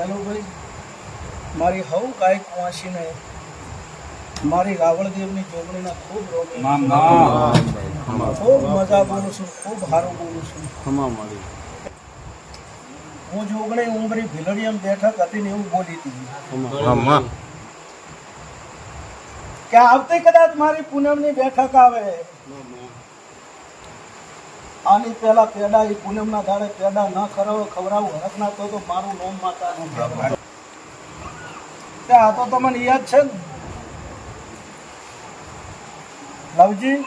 લેલુભાઈ મારી હવ ગાયક મારી રાવળદેવની જોગણીના ખૂબ રોગ ખૂબ મજા બોલું છું ખૂબ સારું બોલું છું. હું જોગણી ઉંમરી ભીલડીયમ બેઠક હતી ને એવું બોલી હતી. કે આવતી કદાચ મારી પૂનમની બેઠક આવે. આની પેલા પેડા એ પૂનમના દાડે પેડા ન કરાવો ખવડાવું હરક ના તો તો મારું નોમ માતા નું આ તો તમને યાદ છે ને? લવજી?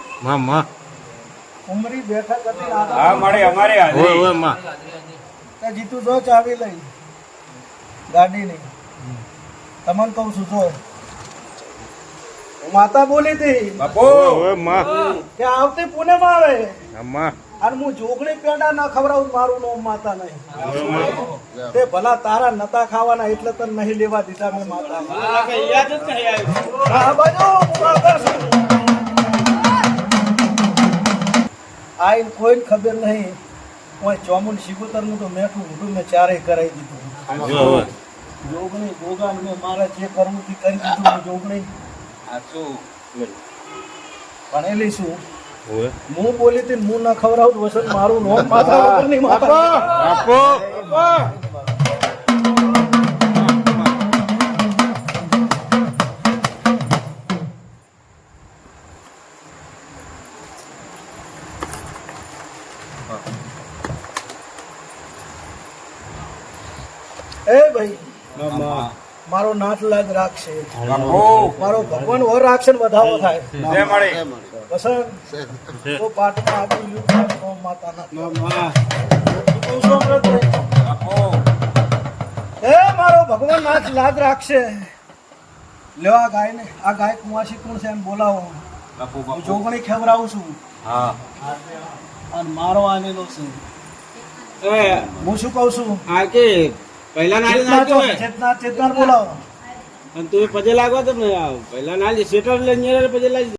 ઉમરી બેઠક હતી ને મારે અમારે હા ઓય અમારે હાજરી તે જીતુ જો ચાવી લઈ. ગાડીની. તમને કહું છું જો માતા બોલી હતી. બાપુ. કે આવતી પૂનમ આવે. અને હું જોગણી પેંડા ના ખવડાવું મારું નામ માતા નહીં. તે ભલા તારા નતા ખાવાના એટલે તને નહીં લેવા દીધા મેં માતા. આઈને કોઈને ખબર નહીં કોઈ ચોમુન શિકોતરનું તો મેઠું ઊંધું મેં ચારે કરાવી દીધું. જોગણી ગોગાન મેં મારે જે કરવું તે કરી દીધું જોગણી. ભણેલી છું. હું બોલી હું ના ખવડાવું તો વસંત મારું નોમ માથા એ ભાઈ. મારો નાથ લાગ રાખશે. મારો ભગવાન ઓર રાખશે ને વધાવો થાય. વસંત તો પાટમાં યુદ્ધ નોમ માતાના એ મારો ભગવાન નાથ લાજ રાખશે. લ્યો આ ગાય ને આ ગાય કુંવાસી કોણ છે એમ બોલાવો. હું જોગણી ખેવરાવું છું. હા. અને મારો આનેલો છે. હું શું કહું છું? આ કે પહેલા નાલી નાખજો ચેતના ચેતના બોલાવો. અને તું પજે લાગો તો પહેલા નાલી સેટર લઈને પછી લાગી